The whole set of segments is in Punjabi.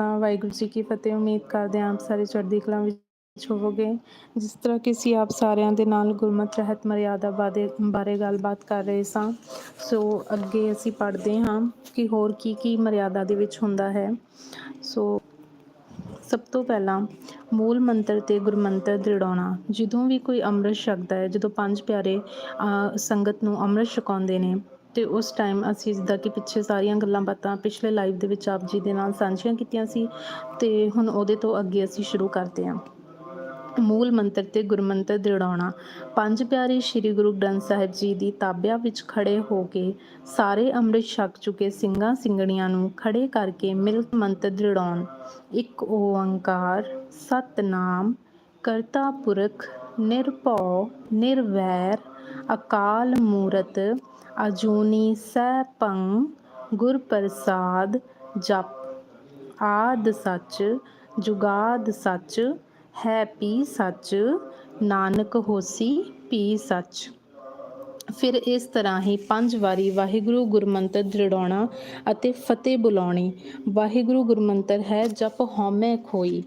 ਖਾਲਸਾ ਵਾਹਿਗੁਰੂ ਜੀ ਕੀ ਫਤਿਹ। ਉਮੀਦ ਕਰਦੇ ਆਪ ਸਾਰੇ ਚੜ੍ਹਦੀ ਕਲਾ ਵਿੱਚ ਹੋਵੋਗੇ। ਜਿਸ ਤਰ੍ਹਾਂ ਕਿ ਅਸੀਂ ਆਪ ਸਾਰਿਆਂ ਦੇ ਨਾਲ ਗੁਰਮਤ ਰਹਿਤ ਮਰਿਆਦਾ ਬਾਰੇ ਬਾਰੇ ਗੱਲਬਾਤ ਕਰ ਰਹੇ ਸਾਂ। ਸੋ ਅੱਗੇ ਅਸੀਂ ਪੜ੍ਹਦੇ ਹਾਂ ਕਿ ਹੋਰ ਕੀ ਕੀ ਮਰਿਆਦਾ ਦੇ ਵਿੱਚ ਹੁੰਦਾ ਹੈ। ਸੋ ਸਭ ਤੋਂ ਪਹਿਲਾਂ ਮੂਲ ਮੰਤਰ ਤੇ ਗੁਰਮੰਤਰ ਦ੍ਰਿੜਾਉਣਾ। ਜਦੋਂ ਵੀ ਕੋਈ ਅੰਮ੍ਰਿਤ ਛਕਦਾ ਹੈ ਜਦੋਂ ਪੰਜ ਪਿਆਰੇ ਅਹ, ਸੰਗਤ ਨੂੰ ਅੰਮ੍ਰਿਤ ਛਕਾਉਂਦੇ ਨੇ ਤੇ ਉਸ ਟਾਈਮ ਅਸੀਂ ਜਿੱਦਾਂ ਕਿ ਪਿੱਛੇ ਸਾਰੀਆਂ ਗੱਲਾਂ ਬਾਤਾਂ ਪਿਛਲੇ ਲਾਈਵ ਦੇ ਵਿੱਚ ਆਪ ਜੀ ਦੇ ਨਾਲ ਸਾਂਝੀਆਂ ਕੀਤੀਆਂ ਸੀ ਤੇ ਹੁਣ ਉਹਦੇ ਤੋਂ ਅੱਗੇ ਅਸੀਂ ਸ਼ੁਰੂ ਕਰਦੇ ਹਾਂ। ਮੂਲ ਮੰਤਰ ਤੇ ਗੁਰਮੰਤਰ ਦ੍ਰਿੜਾਉਣਾ। ਪੰਜ ਪਿਆਰੇ ਸ੍ਰੀ ਗੁਰੂ ਗ੍ਰੰਥ ਸਾਹਿਬ ਜੀ ਦੀ ਤਾਬਿਆ ਵਿੱਚ ਖੜੇ ਹੋ ਕੇ ਸਾਰੇ ਅੰਮ੍ਰਿਤ ਛਕ ਚੁੱਕੇ ਸਿੰਘਾਂ ਸਿੰਘਣੀਆਂ ਨੂੰ ਖੜੇ ਕਰਕੇ ਮਿਲ ਮੰਤਰ ਦ੍ਰਿੜਾਉਣ। ਇੱਕ ਓੰਕਾਰ, ਸਤਨਾਮ, ਕਰਤਾ ਪੁਰਖ, ਨਿਰਭਉ, ਨਿਰਵੈਰ, ਅਕਾਲ ਮੂਰਤ ਅਜੂਨੀ ਸੈਭੰ ਗੁਰ ਪ੍ਰਸਾਦ ਜਪ। ਆਦ ਸੱਚ, ਜੁਗਾਦ ਸੱਚ, ਹੈ ਪੀ ਸੱਚ, ਨਾਨਕ ਹੋਸੀ ਪੀ ਸੱਚ। ਫਿਰ ਇਸ ਤਰ੍ਹਾਂ ਹੀ ਪੰਜ ਵਾਰੀ ਵਾਹਿਗੁਰੂ ਗੁਰਮੰਤਰ ਦ੍ਰਿੜਾਉਣਾ ਅਤੇ ਫਤਿਹ ਬੁਲਾਉਣੀ। ਵਾਹਿਗੁਰੂ ਗੁਰਮੰਤਰ ਹੈ, ਜਪ ਹਉਮੈ ਖੋਈ।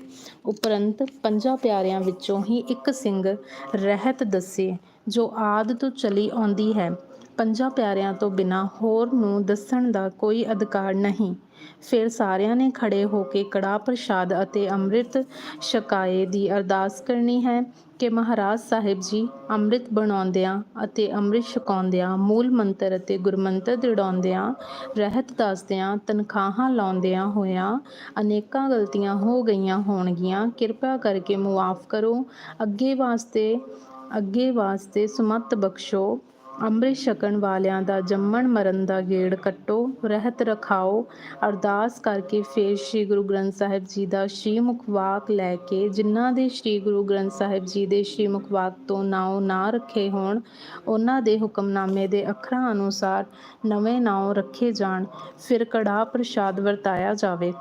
ਉਪਰੰਤ ਪੰਜਾਂ ਪਿਆਰਿਆਂ ਵਿੱਚੋਂ ਹੀ ਇੱਕ ਸਿੰਘ ਰਹਿਤ ਦੱਸੇ, ਜੋ ਆਦ ਤੋਂ ਚਲੀ ਆਉਂਦੀ ਹੈ। ਪੰਜਾਂ ਪਿਆਰਿਆਂ ਤੋਂ ਬਿਨਾਂ ਹੋਰ ਨੂੰ ਦੱਸਣ ਦਾ ਕੋਈ ਅਧਿਕਾਰ ਨਹੀਂ। ਫਿਰ ਸਾਰਿਆਂ ਨੇ ਖੜੇ ਹੋ ਕੇ ਕੜਾਹ ਪ੍ਰਸ਼ਾਦ ਅਤੇ ਅੰਮ੍ਰਿਤ ਛਕਾਏ ਦੀ ਅਰਦਾਸ ਕਰਨੀ ਹੈ ਕਿ ਮਹਾਰਾਜ ਸਾਹਿਬ ਜੀ ਅੰਮ੍ਰਿਤ ਬਣਾਉਂਦਿਆਂ ਅਤੇ ਅੰਮ੍ਰਿਤ ਛਕਾਉਂਦਿਆਂ, ਮੂਲ ਮੰਤਰ ਅਤੇ ਗੁਰਮੰਤਰ ਦ੍ਰਿੜਾਉਂਦਿਆਂ, ਰਹਿਤ ਦੱਸਦਿਆਂ, ਤਨਖਾਹਾਂ ਲਾਉਂਦਿਆਂ ਹੋਇਆਂ ਅਨੇਕਾਂ ਗਲਤੀਆਂ ਹੋ ਗਈਆਂ ਹੋਣਗੀਆਂ। ਕਿਰਪਾ ਕਰਕੇ ਮੁਆਫ ਕਰੋ। ਅੱਗੇ ਵਾਸਤੇ ਅੱਗੇ ਵਾਸਤੇ ਸੁਮਤ ਬਖਸ਼ੋ। ਅੰਮ੍ਰਿਤ ਛਕਣ ਵਾਲਿਆਂ ਦਾ ਜੰਮਣ ਮਰਨ ਦਾ ਗੇੜ ਕੱਟੋ, ਰਹਿਤ ਰਖਾਓ। ਅਰਦਾਸ ਕਰਕੇ ਫੇਰ ਸ੍ਰੀ ਗੁਰੂ ਗ੍ਰੰਥ ਸਾਹਿਬ ਜੀ ਦਾ ਸ਼੍ਰੀ ਮੁਖਵਾਕ ਲੈ ਕੇ ਜਿਨ੍ਹਾਂ ਦੇ ਸ੍ਰੀ ਗੁਰੂ ਗ੍ਰੰਥ ਸਾਹਿਬ ਜੀ ਦੇ ਸ਼੍ਰੀ ਮੁਖਵਾਕ ਤੋਂ ਨਾਉ ਨਾ ਰੱਖੇ ਹੋਣ, ਉਹਨਾਂ ਦੇ ਹੁਕਮਨਾਮੇ ਦੇ ਅੱਖਰਾਂ ਅਨੁਸਾਰ ਨਵੇਂ ਨਾਉ ਰੱਖੇ ਜਾਣ, ਫਿਰ ਕੜਾਹ ਪ੍ਰਸ਼ਾਦ ਵਰਤਾਇਆ ਜਾਵੇ।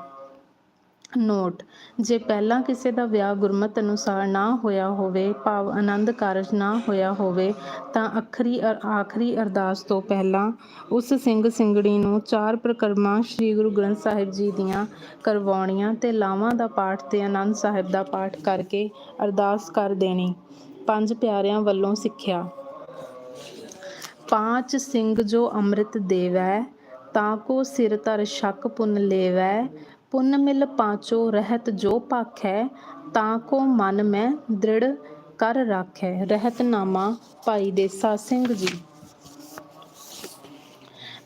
ਨੋਟ, ਜੇ ਪਹਿਲਾਂ ਕਿਸੇ ਦਾ ਵਿਆਹ ਗੁਰਮਤ ਅਨੁਸਾਰ ਨਾ ਹੋਇਆ ਹੋਵੇ, ਭਾਵ ਆਨੰਦ ਕਾਰਜ ਨਾ ਹੋਇਆ ਹੋਵੇ, ਤਾਂ ਅਖਰੀ ਆਖਰੀ ਅਰਦਾਸ ਤੋਂ ਪਹਿਲਾਂ ਉਸ ਸਿੰਘ ਸਿੰਘੜੀ ਨੂੰ ਚਾਰ ਪ੍ਰਕਰਮਾਂ ਸ੍ਰੀ ਗੁਰੂ ਗ੍ਰੰਥ ਸਾਹਿਬ ਜੀ ਦੀਆਂ ਕਰਵਾਉਣੀਆਂ ਤੇ ਲਾਵਾਂ ਦਾ ਪਾਠ ਤੇ ਆਨੰਦ ਸਾਹਿਬ ਦਾ ਪਾਠ ਕਰਕੇ ਅਰਦਾਸ ਕਰ ਦੇਣੀ। ਪੰਜ ਪਿਆਰਿਆਂ ਵੱਲੋਂ ਸਿੱਖਿਆ। ਪਾਂਚ ਸਿੰਘ ਜੋ ਅੰਮ੍ਰਿਤ ਦੇਵੈ, ਤਾਂ ਕੋ ਸਿਰ ਧਰ ਸ਼ੱਕ ਪੁੰਨ ਲੇਵੈ ਪੁੰਨ ਮਿਲ ਪਾਂਚੋ ਰਹਿਤ ਜੋ ਪਾਖੈ, ਤਾਂ ਕੋ ਮਨ ਮੈਂ ਦ੍ਰਿੜ ਕਰ ਰਾਖੈ। ਰਹਿਤਨਾਮਾ ਭਾਈ ਦੇਸਾ ਸਿੰਘ ਜੀ।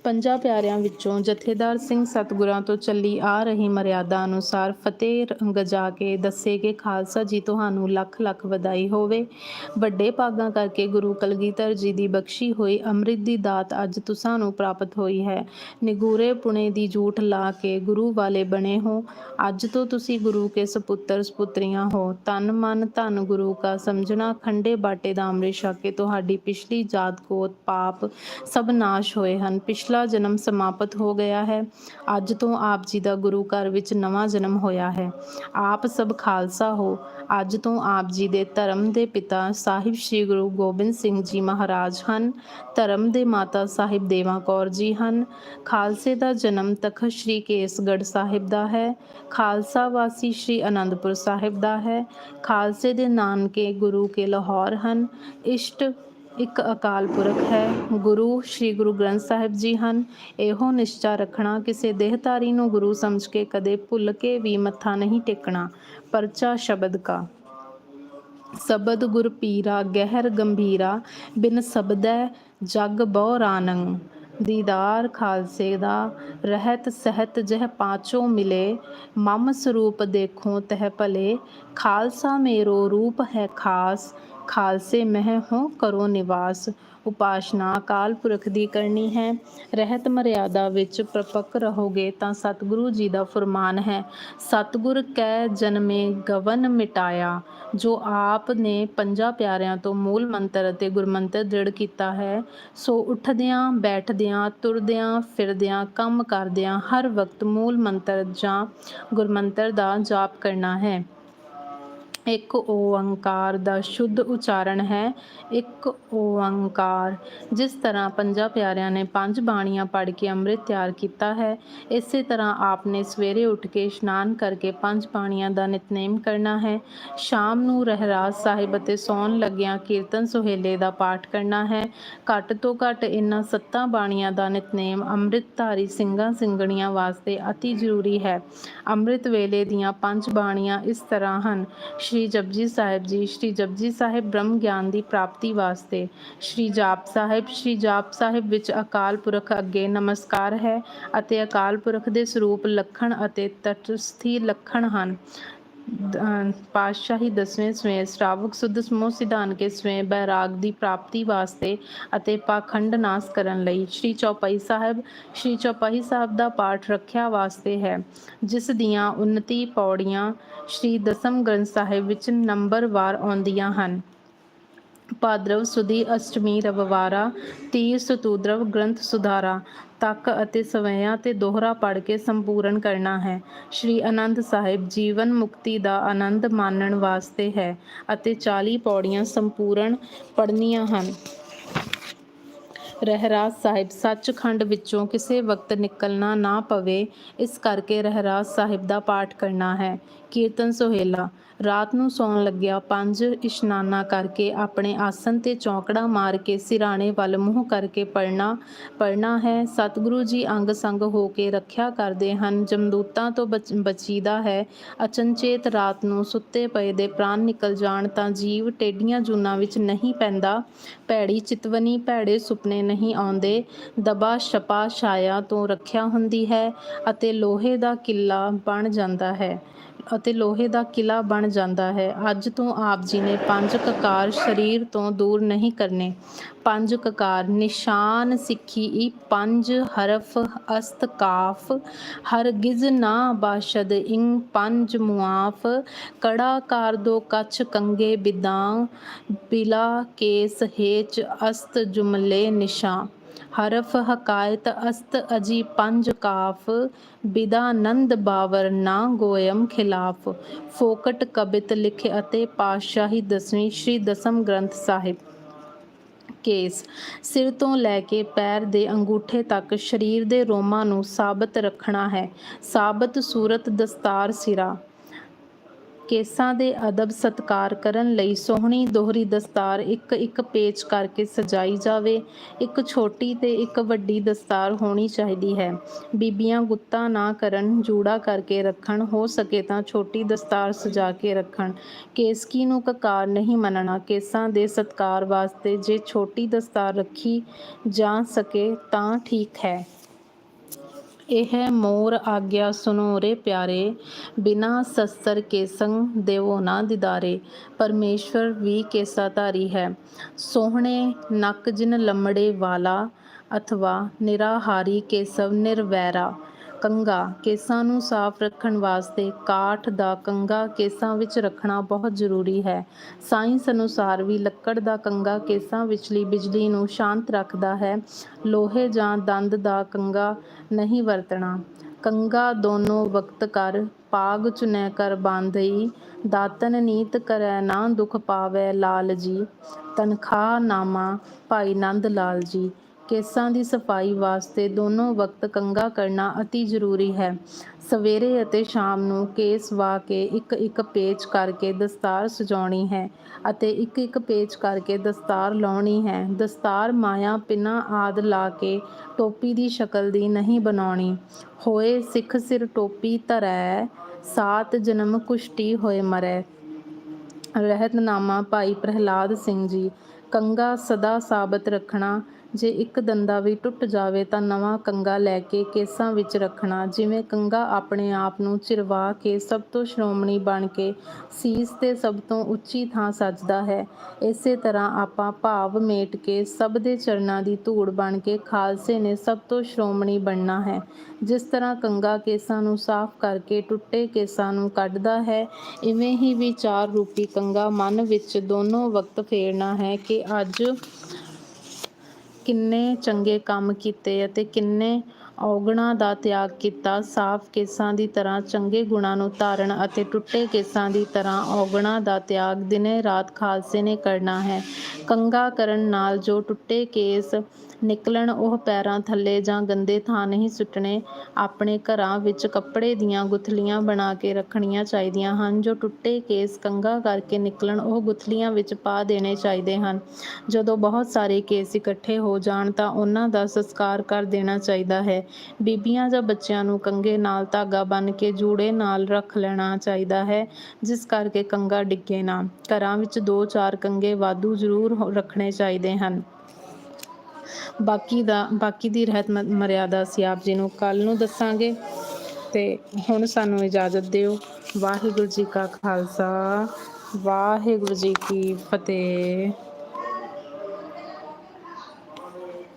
ਪੰਜਾਂ ਪਿਆਰਿਆਂ ਵਿੱਚੋਂ ਜਥੇਦਾਰ ਸਿੰਘ ਸਤਿਗੁਰਾਂ ਤੋਂ ਚੱਲੀ ਆ ਰਹੀ ਮਰਿਆਦਾ ਅਨੁਸਾਰ ਫਤਿਹ ਗਜਾ ਕੇ ਦੱਸੇ ਕਿ ਖਾਲਸਾ ਜੀ ਤੁਹਾਨੂੰ ਲੱਖ ਲੱਖ ਵਧਾਈ ਹੋਵੇ। ਵੱਡੇ ਭਾਗਾਂ ਕਰਕੇ ਗੁਰੂ ਕਲਗੀਧਰ ਜੀ ਦੀ ਬਖਸ਼ੀ ਹੋਈ ਅੰਮ੍ਰਿਤ ਦੀ ਦਾਤ ਅੱਜ ਤੁਸਾਂ ਨੂੰ ਪ੍ਰਾਪਤ ਹੋਈ ਹੈ। ਨਿਗੂਰੇ ਪੁਣੇ ਦੀ ਝੂਠ ਲਾ ਕੇ ਗੁਰੂ ਵਾਲੇ ਬਣੇ ਹੋ। ਅੱਜ ਤੋਂ ਤੁਸੀਂ ਗੁਰੂ ਕੇ ਸਪੁੱਤਰ ਸਪੁੱਤਰੀਆਂ ਹੋ। ਤਨ ਮਨ ਧਨ ਗੁਰੂ ਕਾ ਸਮਝਣਾ, ਖੰਡੇ ਬਾਟੇ ਦਾ ਅੰਮ੍ਰਿਤ ਛਕ ਕੇ ਤੁਹਾਡੀ ਪਿਛਲੀ ਜਾਤ ਕੋਤ ਪਾਪ ਸਭ ਨਾਸ਼ ਹੋਏ ਹਨ। ਪਿਛਲਾ ਜਨਮ ਸਮਾਪਤ ਹੋ ਗਿਆ ਹੈ। ਅੱਜ ਤੋਂ ਆਪ ਜੀ ਦਾ ਗੁਰੂ ਘਰ ਵਿੱਚ ਨਵਾਂ ਜਨਮ ਹੋਇਆ ਹੈ। ਆਪ ਸਭ ਖਾਲਸਾ ਹੋ। ਅੱਜ ਤੋਂ ਆਪ ਜੀ ਦੇ ਧਰਮ ਦੇ ਪਿਤਾ ਸਾਹਿਬ ਸ੍ਰੀ ਗੁਰੂ ਗੋਬਿੰਦ ਸਿੰਘ ਜੀ ਮਹਾਰਾਜ ਹਨ। ਧਰਮ ਦੇ ਮਾਤਾ ਸਾਹਿਬ ਦੇਵਾ ਕੌਰ ਜੀ ਹਨ। ਖਾਲਸੇ ਦਾ ਜਨਮ ਤਖਤ ਸ੍ਰੀ ਕੇਸਗੜ੍ਹ ਸਾਹਿਬ ਦਾ ਹੈ। ਖਾਲਸਾ ਵਾਸੀ ਸ੍ਰੀ ਅਨੰਦਪੁਰ ਸਾਹਿਬ ਦਾ ਹੈ। ਖਾਲਸੇ ਦੇ ਨਾਨਕੇ ਗੁਰੂ ਕੇ ਲਾਹੌਰ ਹਨ। ਇਸ਼ਟ ਇੱਕ ਅਕਾਲ ਪੁਰਖ ਹੈ। ਗੁਰੂ ਸ੍ਰੀ ਗੁਰੂ ਗ੍ਰੰਥ ਸਾਹਿਬ ਜੀ ਹਨ। ਇਹੋ ਨਿਸ਼ਚਾ ਰੱਖਣਾ ਕਿਸੇ ਦੇਹਧਾਰੀ ਨੂੰ ਗੁਰੂ ਸਮਝ ਕੇ ਕਦੇ ਭੁੱਲ ਕੇ ਵੀ ਮੱਥਾ ਨਹੀਂ ਟੇਕਣਾ। ਪਰਚਾ ਸ਼ਬਦ ਕਾ। ਸਬਦ ਗੁਰ ਪੀਰਾ ਗਹਿਰ ਗੰਭੀਰਾ, ਬਿਨ ਸਬਦੈ ਜਗ ਬਹੁ ਰਾਨੰ। ਦੀਦਾਰ ਖਾਲਸੇ ਦਾ ਰਹਿਤ ਸਹਿਤ ਜਹ ਪਾਚੋ ਮਿਲੇ, ਮਮ ਸਰੂਪ ਦੇਖੋ ਤਹ ਭਲੇ। ਖਾਲਸਾ ਮੇਰੋ ਰੂਪ ਹੈ ਖਾਸ ਖਾਲਸੇ ਮਹਿ ਹੋ ਕਰੋ ਨਿਵਾਸ। ਉਪਾਸ਼ਨਾ ਅਕਾਲ ਪੁਰਖ ਦੀ ਕਰਨੀ ਹੈ। ਰਹਿਤ ਮਰਿਆਦਾ ਵਿੱਚ ਪ੍ਰਪੱਕ ਰਹੋਗੇ ਤਾਂ ਸਤਿਗੁਰੂ ਜੀ ਦਾ ਫਰਮਾਨ ਹੈ, ਸਤਿਗੁਰ ਕੈ ਜਨਮੇ ਗਵਨ ਮਿਟਾਇਆ। ਜੋ ਆਪ ਨੇ ਪੰਜਾਂ ਪਿਆਰਿਆਂ ਤੋਂ ਮੂਲ ਮੰਤਰ ਅਤੇ ਗੁਰਮੰਤਰ ਦ੍ਰਿੜ ਕੀਤਾ ਹੈ, ਸੋ ਉੱਠਦਿਆਂ, ਬੈਠਦਿਆਂ, ਤੁਰਦਿਆਂ, ਫਿਰਦਿਆਂ, ਕੰਮ ਕਰਦਿਆਂ ਹਰ ਵਕਤ ਮੂਲ ਮੰਤਰ ਜਾਂ ਗੁਰਮੰਤਰ ਦਾ ਜਾਪ ਕਰਨਾ ਹੈ। ਇੱਕ ਓਅੰਕਾਰ ਦਾ ਸ਼ੁੱਧ ਉਚਾਰਨ ਹੈ। ਇੱਕ ਓਅੰਕਾਰ, ਜਿਸ ਤਰ੍ਹਾਂ ਪੰਜਾਂ ਪਿਆਰਿਆਂ ਨੇ ਪੰਜ ਬਾਣੀਆਂ ਪੜ੍ਹ ਕੇ ਅੰਮ੍ਰਿਤ ਤਿਆਰ ਕੀਤਾ ਹੈ, ਇਸੇ ਤਰ੍ਹਾਂ ਆਪ ਨੇ ਸਵੇਰੇ ਉੱਠ ਕੇ ਇਸ਼ਨਾਨ ਕਰਕੇ ਪੰਜ ਬਾਣੀਆਂ ਦਾ ਨਿਤਨੇਮ ਕਰਨਾ ਹੈ। ਸ਼ਾਮ ਨੂੰ ਰਹਿਰਾਜ ਸਾਹਿਬ ਅਤੇ ਸੌਣ ਲੱਗਿਆਂ ਕੀਰਤਨ ਸੁਹੇਲੇ ਦਾ ਪਾਠ ਕਰਨਾ ਹੈ। ਘੱਟ ਤੋਂ ਘੱਟ ਇਨ੍ਹਾਂ ਸੱਤਾਂ ਬਾਣੀਆਂ ਦਾ ਨਿਤਨੇਮ ਅੰਮ੍ਰਿਤਧਾਰੀ ਸਿੰਘਾਂ ਸਿੰਘਣੀਆਂ ਵਾਸਤੇ ਅਤੀ ਜ਼ਰੂਰੀ ਹੈ। ਅੰਮ੍ਰਿਤ ਵੇਲੇ ਦੀਆਂ ਪੰਜ ਬਾਣੀਆਂ ਇਸ ਤਰ੍ਹਾਂ ਹਨ। ਸ਼੍ਰੀ ਜਪਜੀ ਸਾਹਿਬ ਜੀ, ਸ਼੍ਰੀ ਜਪਜੀ ਸਾਹਿਬ ਬ੍ਰਹਮ ਗਿਆਨ ਦੀ ਪ੍ਰਾਪਤੀ ਵਾਸਤੇ, ਸ਼੍ਰੀ ਜਾਪ ਸਾਹਿਬ, ਸ਼੍ਰੀ ਜਾਪ ਸਾਹਿਬ ਵਿੱਚ ਅਕਾਲ ਪੁਰਖ ਅੱਗੇ ਨਮਸਕਾਰ ਹੈ ਅਤੇ ਅਕਾਲ ਪੁਰਖ ਦੇ ਸਰੂਪ ਲੱਖਣ ਅਤੇ ਤਟਸਥੀ ਲੱਖਣ ਹਨ। ਪਾਤਸ਼ਾਹੀ ਦਸਵੇਂ ਸਵੇं ਸ਼ਰਾਵਕ ਸੁਧ ਸਮੂਹ ਸਿਧਾਨ ਕੇ ਸਵੇं ਬੈਰਾਗ ਦੀ ਪ੍ਰਾਪਤੀ ਵਾਸਤੇ ਅਤੇ ਪਾਖੰਡ ਨਾਸ ਕਰਨ ਲਈ ਸ਼੍ਰੀ ਚੌਪਈ ਸਾਹਿਬ, ਸ਼੍ਰੀ ਚੌਪਈ ਸਾਹਿਬ ਦਾ ਪਾਠ ਰੱਖਿਆ ਵਾਸਤੇ ਹੈ, ਜਿਸ ਦੀਆਂ 29 ਪੌੜੀਆਂ ਸ਼੍ਰੀ ਦਸਮ ਗ੍ਰੰਥ ਸਾਹਿਬ ਵਿੱਚ ਨੰਬਰਵਾਰ ਆਉਂਦੀਆਂ ਹਨ। ਭਾਦਰਵ ਸੁਦੀ ਅਸ਼ਟਮੀ ਰਵਿਵਾਰਾ ਤੀਰ ਸਤੂਦਰਵ ਗ੍ਰੰਥ ਸੁਧਾਰਾ, ਤੱਕ ਅਤੇ ਸਵਿਆਂ ਤੇ ਦੋਹਰਾ ਪੜ੍ਹ ਕੇ ਸੰਪੂਰਨ ਕਰਨਾ ਹੈ। ਸ਼੍ਰੀ ਆਨੰਦ ਸਾਹਿਬ ਜੀਵਨ ਮੁਕਤੀ ਦਾ ਆਨੰਦ ਮਾਣਨ ਵਾਸਤੇ ਹੈ ਅਤੇ 40 ਪੌੜੀਆਂ ਸੰਪੂਰਨ ਪੜ੍ਹਨੀਆਂ ਹਨ। ਰਹਿਰਾਸ ਸਾਹਿਬ, ਸੱਚਖੰਡ ਵਿੱਚੋਂ ਕਿਸੇ ਵਕਤ ਨਿਕਲਣਾ ਨਾ ਪਵੇ, ਇਸ ਕਰਕੇ ਰਹਿਰਾਸ ਸਾਹਿਬ ਦਾ ਪਾਠ ਕਰਨਾ ਹੈ। ਕੀਰਤਨ ਸੁਹੇਲਾ। ਰਾਤ ਨੂੰ ਸੌਣ ਲੱਗਿਆ, ਪੰਜ ਇਸ਼ਨਾਨਾ ਕਰਕੇ ਆਪਣੇ ਆਸਨ ਤੇ ਚੌਂਕੜਾ ਮਾਰ ਕੇ ਸਿਰਾਣੇ ਵੱਲ ਮੂੰਹ ਕਰਕੇ ਪੜਨਾ ਪੜਨਾ ਹੈ। ਸਤਿਗੁਰੂ ਜੀ ਅੰਗ ਸੰਗ ਹੋ ਕੇ ਰੱਖਿਆ ਕਰਦੇ ਹਨ। ਜਮਦੂਤਾਂ ਤੋਂ ਬਚ- ਬਚੀਦਾ ਹੈ। ਅਚਨਚੇਤ ਰਾਤ ਨੂੰ ਸੁੱਤੇ ਪਏ ਦੇ ਪ੍ਰਾਣ ਨਿਕਲ ਜਾਣ ਤਾਂ ਜੀਵ ਟੇਡੀਆਂ ਜੂਨਾਂ ਵਿੱਚ ਨਹੀਂ ਪੈਂਦਾ। ਭੈੜੀ ਚਿਤਵਨੀ, ਭੈੜੇ ਸੁਪਨੇ ਨਹੀਂ ਆਉਂਦੇ। ਦਬਾ ਛਪਾ ਛਾਇਆ ਤੋਂ ਰੱਖਿਆ ਹੁੰਦੀ ਹੈ ਅਤੇ ਲੋਹੇ ਦਾ ਕਿੱਲਾ ਬਣ ਜਾਂਦਾ ਹੈ। ਅਤੇ ਲੋਹੇ ਦਾ ਕਿਲਾ ਬਣ ਜਾਂਦਾ ਹੈ। ਅੱਜ ਤੋਂ ਆਪ ਜੀ ਨੇ ਪੰਜ ਕਕਾਰ ਸਰੀਰ ਤੋਂ ਦੂਰ ਨਹੀਂ ਕਰਨੇ। ਪੰਜ ਕਕਾਰ, ਨਿਸ਼ਾਨ ਸਿੱਖੀ ਈ, ਪੰਜ ਹਰਫ ਅਸਤ ਕਾਫ ਹਰਗਿਜ਼ ਨਾ ਬਾਸ਼ਦ ਇੰ ਪੰਜ ਮੁਆਫ, ਕੜਾ ਕਾਰ ਦੋ ਕਛ ਕੰਗੇ ਬਿਦਾਂ, ਬਿਲਾ ਕੇਸ ਹੇਚ ਅਸਤ ਜੁਮਲੇ ਨਿਸ਼ਾਂ। ਹਰਫ ਹਕਾਇਤ ਅਸਤ ਅਜੀ ਪੰਜ ਕਾਫ ਬਿਦਾਨੰਦ ਬਾਵਰ ਨਾ ਗੋਇਮ ਖਿਲਾਫ। ਫੋਕਟ ਕਬਿਤ ਲਿਖ ਅਤੇ ਪਾਤਸ਼ਾਹੀ ਦਸਵੀਂ ਸ਼੍ਰੀ ਦਸਮ ਗ੍ਰੰਥ ਸਾਹਿਬ। ਕੇਸ, ਸਿਰ ਤੋਂ ਲੈ ਕੇ ਪੈਰ ਦੇ ਅੰਗੂਠੇ ਤੱਕ ਸਰੀਰ ਦੇ ਰੋਮਾਂ ਨੂੰ ਸਾਬਤ ਰੱਖਣਾ ਹੈ। ਸਾਬਤ ਸੂਰਤ ਦਸਤਾਰ ਸਿਰਾ। ਕੇਸਾਂ ਦੇ ਅਦਬ ਸਤਕਾਰ ਕਰਨ ਲਈ ਸੋਹਣੀ ਦੋਹਰੀ ਦਸਤਾਰ ਇੱਕ ਇੱਕ ਪੇਚ ਕਰਕੇ ਸਜਾਈ ਜਾਵੇ। ਇੱਕ ਛੋਟੀ ਤੇ ਇੱਕ ਵੱਡੀ ਦਸਤਾਰ ਹੋਣੀ ਚਾਹੀਦੀ ਹੈ। ਬੀਬੀਆਂ ਗੁੱਤਾ ਨਾ ਕਰਨ, ਜੂੜਾ ਕਰਕੇ ਰੱਖਣ, ਹੋ ਸਕੇ ਤਾਂ ਛੋਟੀ ਦਸਤਾਰ ਸਜਾ ਕੇ ਰੱਖਣ। ਕੇਸਕੀ ਨੂੰ ਕਕਾਰ ਨਹੀਂ ਮੰਨਣਾ। ਕੇਸਾਂ ਦੇ ਸਤਕਾਰ ਵਾਸਤੇ ਜੇ ਛੋਟੀ ਦਸਤਾਰ ਰੱਖੀ ਜਾ ਸਕੇ ਤਾਂ ਠੀਕ ਹੈ। ਇਹ ਮੋਰ ਆਗਿਆ ਸੁਨੋ ਰੇ ਪਿਆਰੇ, ਬਿਨਾ ਸਸਤਰ ਕੇ ਸੰਗ ਦੇਵੋ ਨਾ ਦਿਦਾਰੇ, ਪਰਮੇਸ਼ਵਰ ਵੀ ਕੇਸਾਧਾਰੀ ਹੈ। ਸੋਹਣੇ ਨੱਕ ਜਿਨ ਲੰਮੜੇ ਵਾਲਾ, ਅਥਵਾ ਨਿਰਾਹਾਰੀ ਕੇਸਵ ਨਿਰਵੈਰਾ ਕੰਗਾ ਕੇਸਾਂ ਨੂੰ ਸਾਫ਼ ਰੱਖਣ ਵਾਸਤੇ ਕਾਠ ਦਾ ਕੰਗਾ ਕੇਸਾਂ ਵਿੱਚ ਰੱਖਣਾ ਬਹੁਤ ਜ਼ਰੂਰੀ ਹੈ। ਸਾਇੰਸ ਅਨੁਸਾਰ ਵੀ ਲੱਕੜ ਦਾ ਕੰਗਾ ਕੇਸਾਂ ਵਿਚਲੀ ਬਿਜਲੀ ਨੂੰ ਸ਼ਾਂਤ ਰੱਖਦਾ ਹੈ। ਲੋਹੇ ਜਾਂ ਦੰਦ ਦਾ ਕੰਗਾ ਨਹੀਂ ਵਰਤਣਾ। ਕੰਗਾ ਦੋਨੋਂ ਵਕਤ ਕਰ, ਪਾਗ ਚੁਨੈ ਕਰ ਬਾਂਧਈ, ਦਾਤਨ ਨੀਤ ਕਰੈ ਨਾ ਦੁਖ ਪਾਵੈ ਲਾਲ ਜੀ ਤਨਖਾਹ ਨਾਮਾ ਭਾਈ ਨੰਦ ਲਾਲ ਜੀ ਕੇਸਾਂ ਦੀ ਸਫ਼ਾਈ ਵਾਸਤੇ ਦੋਨੋਂ ਵਕਤ ਕੰਗਾ ਕਰਨਾ ਅਤੀ ਜ਼ਰੂਰੀ ਹੈ। ਸਵੇਰੇ ਅਤੇ ਸ਼ਾਮ ਨੂੰ ਕੇਸ ਵਾ ਕੇ ਇੱਕ ਇੱਕ ਪੇਚ ਕਰਕੇ ਦਸਤਾਰ ਸਜਾਉਣੀ ਹੈ ਅਤੇ ਇੱਕ ਇੱਕ ਪੇਚ ਕਰਕੇ ਦਸਤਾਰ ਲਾਉਣੀ ਹੈ। ਦਸਤਾਰ ਮਾਇਆ ਪਿੰਨਾ ਆਦ ਲਾ ਕੇ ਟੋਪੀ ਦੀ ਸ਼ਕਲ ਦੀ ਨਹੀਂ ਬਣਾਉਣੀ। ਹੋਏ ਸਿੱਖ ਸਿਰ ਟੋਪੀ ਧਰੈ, ਸਾਤ ਜਨਮ ਕੁਸ਼ਟੀ ਹੋਏ ਮਰੈ। ਰਹਿਤਨਾਮਾ ਭਾਈ ਪ੍ਰਹਿਲਾਦ ਸਿੰਘ ਜੀ ਕੰਗਾ ਸਦਾ ਸਾਬਤ ਰੱਖਣਾ ਜੇ ਇੱਕ ਦੰਦਾ ਵੀ ਟੁੱਟ ਜਾਵੇ ਤਾਂ ਨਵਾਂ ਕੰਗਾ ਲੈ ਕੇ ਕੇਸਾਂ ਵਿੱਚ ਰੱਖਣਾ, ਜਿਵੇਂ ਕੰਗਾ ਆਪਣੇ ਆਪ ਨੂੰ ਚਿਰਵਾ ਕੇ ਸਭ ਤੋਂ ਸ਼੍ਰੋਮਣੀ ਬਣ ਕੇ ਸੀਸ ਤੇ ਸਭ ਤੋਂ ਉੱਚੀ ਥਾਂ ਸੱਜਦਾ ਹੈ। ਇਸੇ ਤਰ੍ਹਾਂ ਆਪਾਂ ਭਾਵ ਮੇਟ ਕੇ ਸਭ ਦੇ ਚਰਨਾਂ ਦੀ ਧੂੜ ਬਣ ਕੇ ਖਾਲਸੇ ਨੇ ਸਭ ਤੋਂ ਸ਼੍ਰੋਮਣੀ ਬਣਨਾ ਹੈ। ਜਿਸ ਤਰ੍ਹਾਂ ਕੰਗਾ ਕੇਸਾਂ ਨੂੰ ਸਾਫ਼ ਕਰਕੇ ਟੁੱਟੇ ਕੇਸਾਂ ਨੂੰ ਕੱਢਦਾ ਹੈ, ਇਵੇਂ ਹੀ ਵਿਚਾਰ ਰੂਪੀ ਕੰਗਾ ਮਨ ਵਿੱਚ ਦੋਨੋਂ ਵਕਤ ਫੇਰਨਾ ਹੈ ਕਿ ਅੱਜ ਕਿੰਨੇ ਚੰਗੇ ਕੰਮ ਕੀਤੇ ਅਤੇ ਕਿੰਨੇ ਔਗਣਾ ਦਾ ਤਿਆਗ ਕੀਤਾ। ਸਾਫ਼ ਕੇਸਾਂ ਦੀ ਤਰ੍ਹਾਂ ਚੰਗੇ ਗੁਣਾਂ ਨੂੰ ਧਾਰਨ ਅਤੇ ਟੁੱਟੇ ਕੇਸਾਂ ਦੀ ਤਰ੍ਹਾਂ ਔਗਣਾ ਦਾ ਤਿਆਗ ਦਿਨੇ ਰਾਤ ਖਾਲਸੇ ਨੇ ਕਰਨਾ ਹੈ। ਕੰਘਾ ਕਰਨ ਨਾਲ ਜੋ ਟੁੱਟੇ ਕੇਸ ਨਿਕਲਣ, ਉਹ ਪੈਰਾਂ ਥੱਲੇ ਜਾਂ ਗੰਦੇ ਥਾਂ ਨਹੀਂ ਸੁੱਟਣੇ, ਆਪਣੇ ਘਰਾਂ ਵਿੱਚ ਕੱਪੜੇ ਦੀਆਂ ਗੁਥਲੀਆਂ ਬਣਾ ਕੇ ਰੱਖਣੀਆਂ ਚਾਹੀਦੀਆਂ ਹਨ। ਜੋ ਟੁੱਟੇ ਕੇਸ ਕੰਘਾ ਕਰਕੇ ਨਿਕਲਣ, ਉਹ ਗੁਥਲੀਆਂ ਵਿੱਚ ਪਾ ਦੇਣੇ ਚਾਹੀਦੇ ਹਨ। ਜਦੋਂ ਬਹੁਤ ਸਾਰੇ ਕੇਸ ਇਕੱਠੇ ਹੋ ਜਾਣ, ਤਾਂ ਉਹਨਾਂ ਦਾ ਸੰਸਕਾਰ ਕਰ ਦੇਣਾ ਚਾਹੀਦਾ ਹੈ। ਬੀਬੀਆਂ ਜਾਂ ਬੱਚਿਆਂ ਨੂੰ ਕੰਘੇ ਨਾਲ ਧਾਗਾ ਬੰਨ ਕੇ ਜੂੜੇ ਨਾਲ ਰੱਖ ਲੈਣਾ ਚਾਹੀਦਾ ਹੈ, ਜਿਸ ਕਰਕੇ ਕੰਘਾ ਡਿੱਗੇ ਨਾ। ਘਰਾਂ ਵਿੱਚ ਦੋ ਚਾਰ ਕੰਘੇ ਵਾਧੂ ਜ਼ਰੂਰ ਰੱਖਣੇ ਚਾਹੀਦੇ ਹਨ। ਬਾਕੀ ਦਾ, ਬਾਕੀ ਦੀ ਰਹਿਤ ਮਰਿਆਦਾ ਅਸੀਂ ਆਪ ਜੀ ਨੂੰ ਕੱਲ ਨੂੰ ਦੱਸਾਂਗੇ। ਤੇ ਹੁਣ ਸਾਨੂੰ ਇਜਾਜ਼ਤ ਦਿਓ। ਵਾਹਿਗੁਰੂ ਜੀ ਕਾ ਖਾਲਸਾ, ਵਾਹਿਗੁਰੂ ਜੀ ਕੀ ਫਤਿਹ।